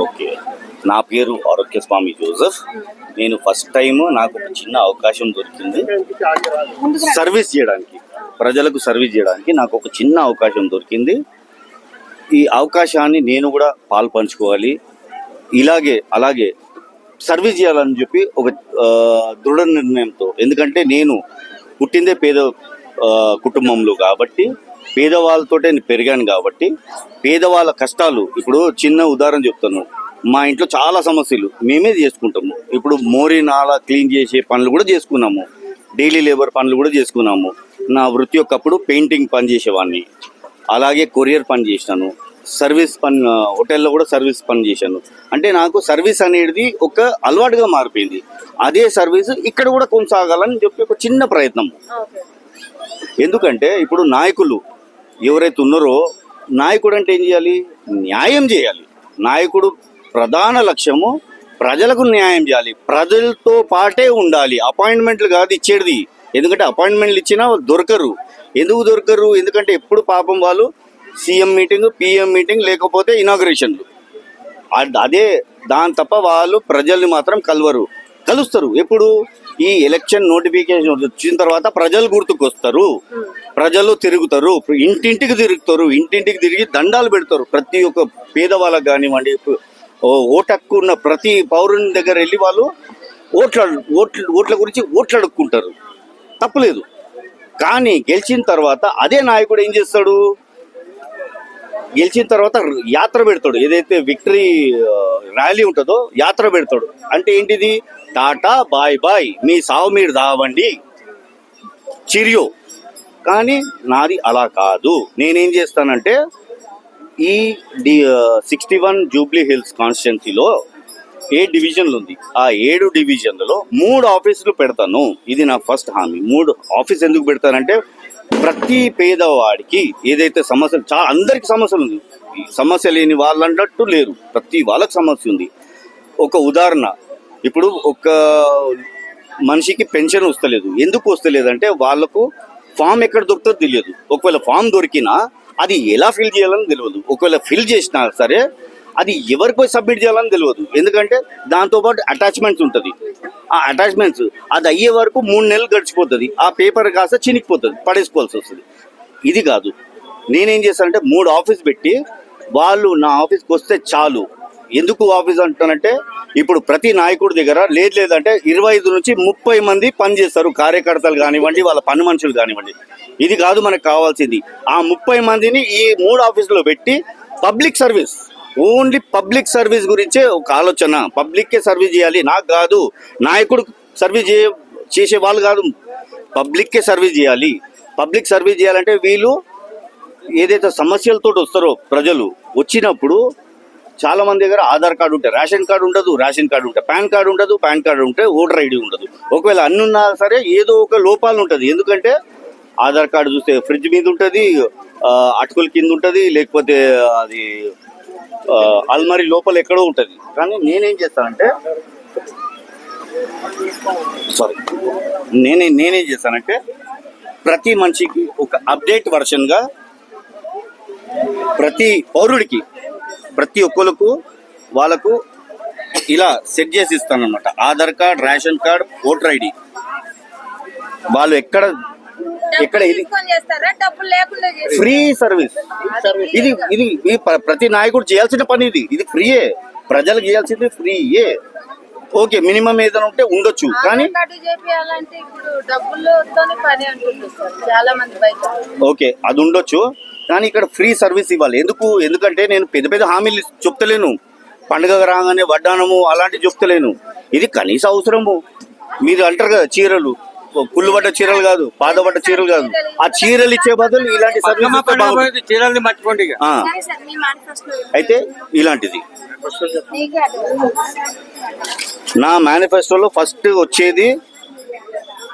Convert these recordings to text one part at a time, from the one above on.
Okay. నా పేరు ఆరోగ్య స్వామి Joseph. నేను ఫస్ట్ టైం నాకు ఒక చిన్న అవకాశం దొరికింది. సర్వీస్ చేయడానికి ప్రజలకు సర్వీస్ చేయడానికి నాకు ఒక చిన్న అవకాశం దొరికింది. ఈ అవకాశాన్ని నేను కూడా పాల్పంచుకోవాలి. ఇలాగే అలాగే సర్వీస్ చేయాలని చెప్పి ఒక దృఢ నిర్ణయంతో ఎందుకంటే నేను పుట్టిందే పేద కుటుంబంలో కాబట్టి పేదవాళ్ళతోటే నేను పెరిగాను కాబట్టి పేదవాళ్ళ కష్టాలు ఇప్పుడు చిన్న ఉదాహరణ చెప్తాను. మా ఇంట్లో చాలా సమస్యలు మేమే చేసుకుంటాము. ఇప్పుడు మోరీ నాలా క్లీన్ చేసే పనులు కూడా చేసుకున్నాము. డైలీ లేబర్ పనులు కూడా చేసుకున్నాము. నా వృత్తి ఒకప్పుడు పెయింటింగ్ పని చేసేవాడిని. అలాగే కొరియర్ పని చేసినాను సర్వీస్ పని హోటల్లో కూడా సర్వీస్ పని చేశాను. అంటే నాకు సర్వీస్ అనేది ఒక అలవాటుగా మారిపోయింది. అదే సర్వీస్ ఇక్కడ కూడా కొనసాగాలని చెప్పి ఒక చిన్న ప్రయత్నం. ఎందుకంటే ఇప్పుడు నాయకులు ఎవరైతే ఉన్నారో నాయకుడు అంటే ఏం చేయాలి? న్యాయం చేయాలి. నాయకుడు ప్రధాన లక్ష్యము ప్రజలకు న్యాయం చేయాలి. ప్రజలతో పాటే ఉండాలి. అపాయింట్మెంట్లు కాదు ఇచ్చేది. ఎందుకంటే అపాయింట్మెంట్లు ఇచ్చినా దొరకరు. ఎందుకు దొరకరు? ఎందుకంటే ఎప్పుడు పాపం వాళ్ళు సీఎం మీటింగ్ పిఎం మీటింగ్ లేకపోతే ఇనాగ్రేషన్లు. అదే దాని తప్ప వాళ్ళు ప్రజల్ని మాత్రం కలవరు. కలుస్తారు. ఎప్పుడు? ఈ ఎలక్షన్ నోటిఫికేషన్ వచ్చిన తర్వాత ప్రజలు గుర్తుకొస్తారు. ప్రజలు తిరుగుతారు. ఇంటింటికి తిరుగుతారు. ఇంటింటికి తిరిగి దండాలు పెడతారు. ప్రతి ఒక్క పేదవాళ్ళకు కానివ్వండి ఓ- ఓటు ఉన్న ప్రతి పౌరుని దగ్గర వెళ్ళి వాళ్ళు ఓట్ల ఓట్ల ఓట్ల గురించి ఓట్లు తప్పలేదు. కానీ గెలిచిన తర్వాత అదే నాయకుడు ఏం చేస్తాడు? గెలిచిన తర్వాత యాత్ర పెడతాడు. ఏదైతే విక్టరీ ర్యాలీ ఉంటుందో యాత్ర పెడతాడు. అంటే ఏంటిది? టాటా బాయ్ బాయ్ మీ సావు మీరు దావండి. చిరియో. కానీ నాది అలా కాదు. నేనేం చేస్తానంటే ఈ D sixty one Jubilee Hills కాన్స్టిట్యున్సీలో ఏ డివిజన్లు ఉంది. ఆ ఏడు డివిజన్లలో మూడు ఆఫీసులు పెడతాను. ఇది నా ఫస్ట్ హామీ. మూడు ఆఫీస్ ఎందుకు పెడతానంటే ప్రతి పేదవాడికి ఏదైతే సమస్యలు చాలా అందరికి సమస్యలు ఉంది. ఈ సమస్య లేని వాళ్ళన్నట్టు లేరు. ప్రతి వాళ్ళకి సమస్య ఉంది. ఒక ఉదాహరణ. ఇప్పుడు ఒక మనిషికి పెన్షన్ వస్తలేదు. ఎందుకు వస్తలేదు అంటే వాళ్ళకు ఫామ్ ఎక్కడ దొరుకుతుందో తెలియదు. ఒకవేళ ఫామ్ దొరికినా అది ఎలా ఫిల్ చేయాలని తెలియదు. ఒకవేళ ఫిల్ చేసినా సరే అది ఎవరికి పోయి సబ్మిట్ చేయాలని తెలియదు. ఎందుకంటే దాంతోపాటు అటాచ్మెంట్స్ ఉంటుంది. ఆ అటాచ్మెంట్స్ అది అయ్యే వరకు మూడు నెలలు గడిచిపోతుంది. ఆ పేపర్ కాస్త చినిగిపోతుంది పడేసుకోవాల్సి వస్తుంది. ఇది కాదు. నేనేం చేశానంటే మూడు ఆఫీస్ పెట్టి వాళ్ళు నా ఆఫీస్కి వస్తే చాలు. ఎందుకు ఆఫీస్ అంటానంటే ఇప్పుడు ప్రతి నాయకుడి దగ్గర లేదు లేదంటే ఇరవై ఐదు నుంచి ముప్పై మంది పనిచేస్తారు కార్యకర్తలు కానివ్వండి వాళ్ళ పని మనుషులు కానివ్వండి. ఇది కాదు మనకు కావాల్సింది. ఆ ముప్పై మందిని ఈ మూడు ఆఫీసులో పెట్టి public service only public service గురించే ఒక ఆలోచన. పబ్లిక్కే సర్వీస్ చేయాలి. నాకు కాదు. నాయకుడు సర్వీస్ చేయ చేసే వాళ్ళు కాదు. పబ్లిక్కే సర్వీస్ చేయాలి. పబ్లిక్ సర్వీస్ చేయాలంటే వీళ్ళు ఏదైతే సమస్యలతో వస్తారో ప్రజలు వచ్చినప్పుడు చాలా మంది దగ్గర ఆధార్ కార్డు ఉంటే రేషన్ కార్డు ఉండదు రేషన్ కార్డు ఉంటే పాన్ కార్డు ఉండదు పాన్ కార్డు ఉంటే ఓటర్ ఐడి ఉండదు. ఒకవేళ అన్ని ఉన్నా సరే ఏదో ఒక లోపాలు ఉంటుంది. ఎందుకంటే ఆధార్ కార్డు చూస్తే ఫ్రిడ్జ్ మీద ఉంటుంది అటుకుల కింద ఉంటుంది లేకపోతే అది అల్మరి లోపల ఎక్కడో ఉంటుంది. కానీ నేనేం చేస్తానంటే సారీ నేనే నేనేం చేస్తానంటే ప్రతి మనిషికి ఒక అప్డేట్ వర్షన్గా ప్రతి పౌరుడికి ప్రతి ఒక్కరికి వాళ్ళకు ఇలా సెట్ చేసి ఇస్తానమాట Aadhaar card ration card voter ID. వాళ్ళు ఎక్కడ ఎక్కడ ఇది? Free service. ఇది ఇది ఇది ప్ర- ప్రతి నాయకుడు చేయాల్సిన పని ఇది. ఇది ఫ్రీయే. ప్రజలకు చేయాల్సింది ఫ్రీయే. ఓకే మినిమం ఏదైనా ఉంటే ఉండొచ్చు. కానీ ఓకే అది ఉండొచ్చు. కానీ ఇక్కడ ఫ్రీ సర్వీస్ ఇవ్వాలి. ఎందుకు? ఎందుకంటే నేను పెద్ద పెద్ద హామీలు చెప్తలేను. పండుగ రాగానే వడ్డానము అలాంటివి చెప్తలేను. ఇది కనీస అవసరము. మీరు అంటారు కదా చీరలు. కుళ్ళు పడ్డ చీరలు కాదు పాదపడ్డ చీరలు కాదు. ఆ చీరలు ఇచ్చే బదులు ఇలాంటి. చీరల్ని మర్చిపోండి అయితే ఇలాంటిది. నా మేనిఫెస్టోలో ఫస్ట్ వచ్చేది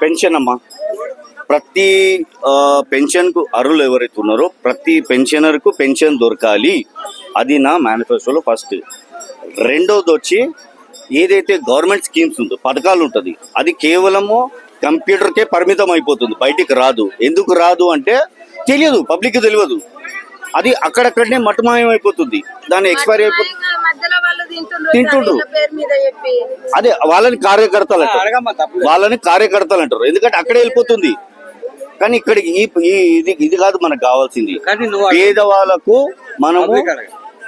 పెన్షన్ అమ్మా. ప్రతి పెన్షన్కు అర్హులు ఎవరైతే ఉన్నారో ప్రతి పెన్షనర్కు పెన్షన్ దొరకాలి. అది నా మేనిఫెస్టోలో ఫస్ట్ రెండోది వచ్చి ఏదైతే గవర్నమెంట్ స్కీమ్స్ ఉందో పథకాలు ఉంటుంది అది కేవలము కంప్యూటర్కే పరిమితం అయిపోతుంది బయటికి రాదు. ఎందుకు రాదు అంటే తెలియదు పబ్లిక్ తెలియదు. అది అక్కడక్కడనే మటుమాయం అయిపోతుంది దాని ఎక్స్పైరీ అయిపోతుంది మధ్యలో- మధ్యలో వాళ్ళు తింటుండ్రు అదే వాళ్ళని కార్యకర్తలు అంటారు వాళ్ళని కార్యకర్తలు అంటారు ఎందుకంటే అక్కడే వెళ్ళిపోతుంది. కానీ ఇక్కడికి ఇది ఇది కాదు మనకు కావాల్సింది. పేదవాళ్ళకు మనము.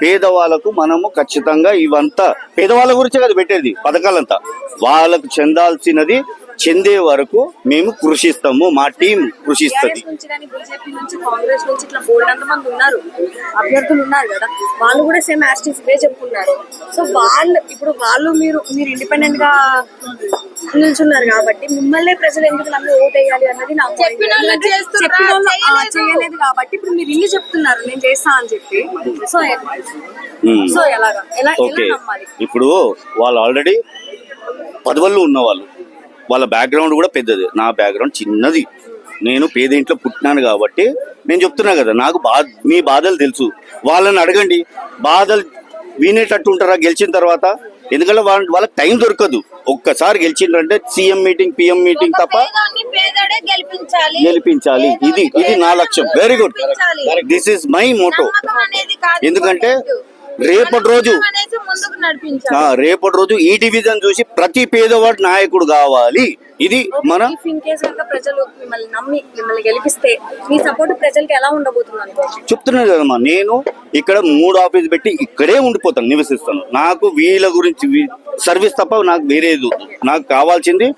పేదవాళ్ళకు మనము ఖచ్చితంగా ఇవంతా పేదవాళ్ళ గురించే కదా పెట్టేది పథకాలంతా. వాళ్ళకు చెందాల్సినది చెందే వరకు మేము కృషిస్తాము మా టీం కృషిస్తుంది ఉన్నారు. అభ్యర్థులు ఉన్నారు కదా. వాళ్ళు కూడా సేమ్ యాస్టిస్ ఇవే చెప్పుకున్నారు సో వాళ్ళు ఇప్పుడు వాళ్ళు మీరు మీరు ఇండిపెండెంట్గా నిల్చున్నారు కాబట్టి మిమ్మల్ని ప్రజలు ఎందుకు నమ్మి ఓట్ వేయాలి అన్నది నా point. చెప్పిన వాళ్ళు ఎందుకంటే చేస్తున్నారు, చెప్పిన వాళ్ళు, ఆ, చేయలేదు. కాబట్టి ఇప్పుడు మీరు ఇల్లు చెప్తున్నారు నేను చేస్తా అని చెప్పి. సో. సో ఎలాగా? ఎలా ఎలా ఓకే. నమ్మాలి? ఇప్పుడు వాళ్ళు ఆల్రెడీ పదవుల్లో ఉన్నవాళ్ళు. వాళ్ళ బ్యాక్గ్రౌండ్ కూడా పెద్దది. నా బ్యాక్గ్రౌండ్ చిన్నది. నేను పేద ఇంట్లో పుట్టినాను కాబట్టి నేను చెప్తున్నా కదా నాకు బా మీ బాధలు తెలుసు. వాళ్ళని అడగండి. బాధలు వినేటట్టు ఉంటారా గెలిచిన తర్వాత? ఎందుకంటే వాళ్ళ వాళ్ళకి టైం దొరకదు. ఒక్కసారి గెలిచిండ్రంటే సీఎం మీటింగ్ పిఎం మీటింగ్ తప్ప గెలిపించాలి. ఇది ఇది నా లక్ష్యం. Very good this is my motto ఎందుకంటే. రేపటి రోజు రేపటి రోజు ఈ డివిజన్ చూసి ప్రతి పేదవాడు నాయకుడు కావాలి. ఇది మన ప్రజలు మిమ్మల్ని నమ్మి మిమ్మల్ని గెలిపిస్తే మీ సపోర్ట్ ప్రజలకి ఎలా ఉండబోతుంది అనుకోవచ్చు? చెప్తున్నాను కదమ్మా నేను ఇక్కడ మూడు ఆఫీస్ పెట్టి ఇక్కడే ఉండిపోతాను నివసిస్తాను. నాకు వీళ్ళ గురించి సర్వీస్ తప్ప నాకు వేరేది. నాకు కావాల్సింది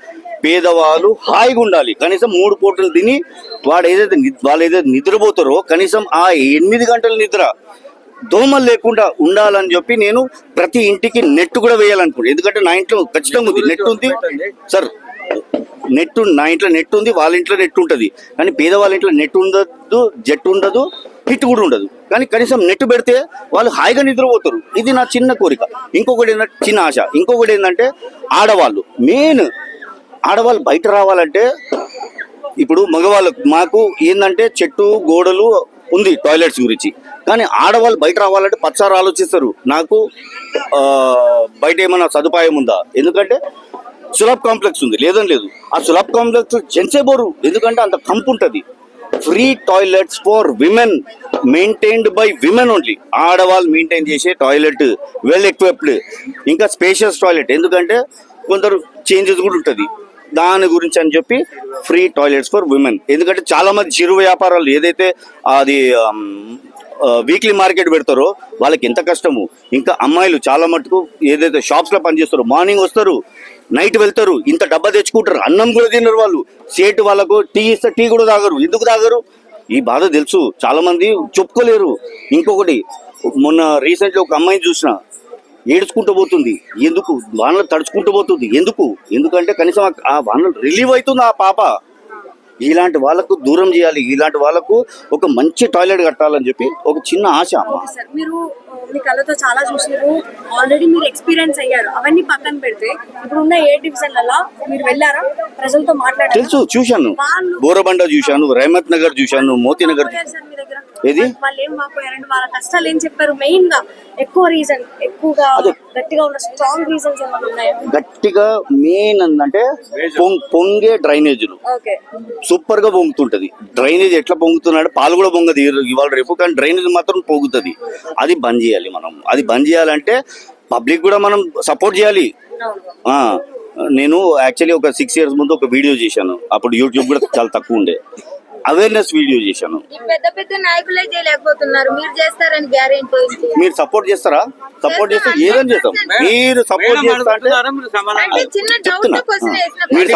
పేదవాళ్ళు హాయిగా ఉండాలి. కనీసం మూడు పూటలు తిని వాడు ఏదైతే వాళ్ళు ఏదైతే నిద్రపోతారో కనీసం ఆ ఎనిమిది గంటల నిద్ర దోమలు లేకుండా ఉండాలని చెప్పి నేను ప్రతి ఇంటికి నెట్ కూడా వేయాలనుకుంటున్నాను ఎందుకంటే నా ఇంట్లో ఖచ్చితంగా ఉంది. నెట్ ఉంది. సార్ నెట్ నా ఇంట్లో నెట్ ఉంది వాళ్ళ ఇంట్లో నెట్ ఉంటుంది. కానీ పేదవాళ్ళ ఇంట్లో నెట్ ఉండదు జెట్ ఉండదు హిట్ కూడా ఉండదు. కానీ కనీసం నెట్ పెడితే వాళ్ళు హాయిగా నిద్రపోతారు. ఇది నా చిన్న కోరిక. ఇంకొకటి ఏంటంటే చిన్న ఆశ. ఇంకొకటి ఏంటంటే ఆడవాళ్ళు. మెయిన్ ఆడవాళ్ళు బయట రావాలంటే ఇప్పుడు మగవాళ్ళకు మాకు ఏంటంటే చెట్టు గోడలు ఉంది టాయిలెట్స్ గురించి. కానీ ఆడవాళ్ళు బయట రావాలంటే పచ్చారు ఆలోచిస్తారు. నాకు బయట ఏమైనా సదుపాయం ఉందా? ఎందుకంటే సులభ్ కాంప్లెక్స్ ఉంది. లేదని లేదు. ఆ సులభ్ కాంప్లెక్స్ జెంట్సే బోరు. ఎందుకంటే అంత కంపు ఉంటుంది. Free toilets for women maintained by women only. ఆడవాళ్ళు మెయింటైన్ చేసే టాయిలెట్ వెల్ ఎక్విప్డ్. ఇంకా స్పేషియస్ టాయిలెట్. ఎందుకంటే కొందరు చేంజెస్ కూడా ఉంటుంది. దాని గురించి అని చెప్పి ఫ్రీ టాయిలెట్స్ ఫర్ విమెన్. ఎందుకంటే చాలామంది చిరు వ్యాపారాలు ఏదైతే అది వీక్లీ మార్కెట్ పెడతారో వాళ్ళకి ఎంత కష్టము. ఇంకా అమ్మాయిలు చాలా మటుకు ఏదైతే షాప్స్లో పనిచేస్తారో మార్నింగ్ వస్తారు నైట్ వెళ్తారు ఇంత డబ్బా తెచ్చుకుంటారు అన్నం కూడా తినరు వాళ్ళు. సేటు వాళ్ళకు టీ ఇస్తే టీ కూడా తాగరు. ఎందుకు తాగరు? ఈ బాధ తెలుసు. చాలామంది చెప్పుకోలేరు. ఇంకొకటి మొన్న రీసెంట్లీ ఒక అమ్మాయిని చూసిన ఏడుచుకుంటూ పోతుంది. ఎందుకు? వానలు తడుచుకుంటూ పోతుంది. ఎందుకు? ఎందుకంటే కనీసం ఆ వానలు రిలీవ్ అవుతుంది ఆ పాప. ఇలాంటి వాళ్ళకు దూరం చేయాలి. ఇలాంటి వాళ్ళకు ఒక మంచి టాయిలెట్ కట్టాలని చెప్పి ఒక చిన్న ఆశ. మీరు మీ కళ్ళతో చాలా చూసారు ఆల్రెడీ మీరు ఎక్స్పీరియన్స్ అయ్యారు. అవన్నీ పక్కన పెడితే ఇప్పుడు ఉన్న ఏ డివిజన్లలో మీరు వెళ్ళారా? ప్రజలతో మాట్లాడారు? తెలుసు చూశాను. బోరబండ చూశాను రేమత్ నగర్ చూశాను మోతీ నగర్ సార్ మీ దగ్గర? ఏది? వాళ్ళు- ఏం వాపోయారంటే వాళ్ళ కష్టాలు ఏం చెప్పారు? మెయిన్గా ఎక్కువ రీజన్ ఎక్కువగా గట్టిగా ఉన్న స్ట్రాంగ్ రీజన్స్ ఏమైనా ఉన్నాయా? గట్టిగా మెయిన్ ఏంటంటే పొంగ్- డ్రైనేజీలు. సూపర్గా పొంగుతుంటది. డ్రైనేజ్ ఎట్లా పొంగుతున్నాడు? పాలు కూడా పొంగదు ఇవాళ రేపు కానీ డ్రైనేజ్ మాత్రం పొంగుతుంది. అది బంద్ చేయాలి మనం. అది బంద్ చేయాలంటే పబ్లిక్ కూడా మనం సపోర్ట్ చేయాలి. నేను యాక్చువల్లీ ఒక సిక్స్ ఇయర్స్ ముందు ఒక వీడియో చేశాను. అప్పుడు యూట్యూబ్ కూడా చాలా తక్కువ ఉండే. అవేర్నెస్ వీడియో చేశాను. ఈ పెద్ద పెద్ద నాయకులే చేయలేకపోతున్నారు. మీరు చేస్తారని గ్యారెంటీ మీరు సపోర్ట్ చేస్తారా? సపోర్ట్ చేస్తే ఏదని చేస్తాం. మీరు సపోర్ట్ చేస్తా అంటే చెప్తున్నా. మీరు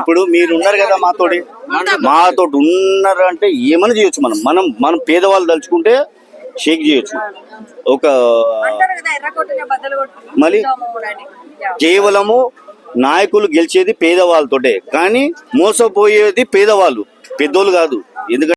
ఇప్పుడు మీరు ఉన్నారు కదా మాతోటి. మాతోటి ఉన్నారు అంటే ఏమని చేయొచ్చు మనం? మనం మనం పేదవాళ్ళు తలుచుకుంటే షేక్ చేయొచ్చు. ఒక అంటారు కదా ఎర్రకొట్టుగా బద్దలు కొట్టు మళ్ళీ? కేవలము నాయకులు గెలిచేది పేదవాళ్ళతోటే. కానీ మోసపోయేది పేదవాళ్ళు. పెద్దోళ్ళు కాదు. ఎందుకంటే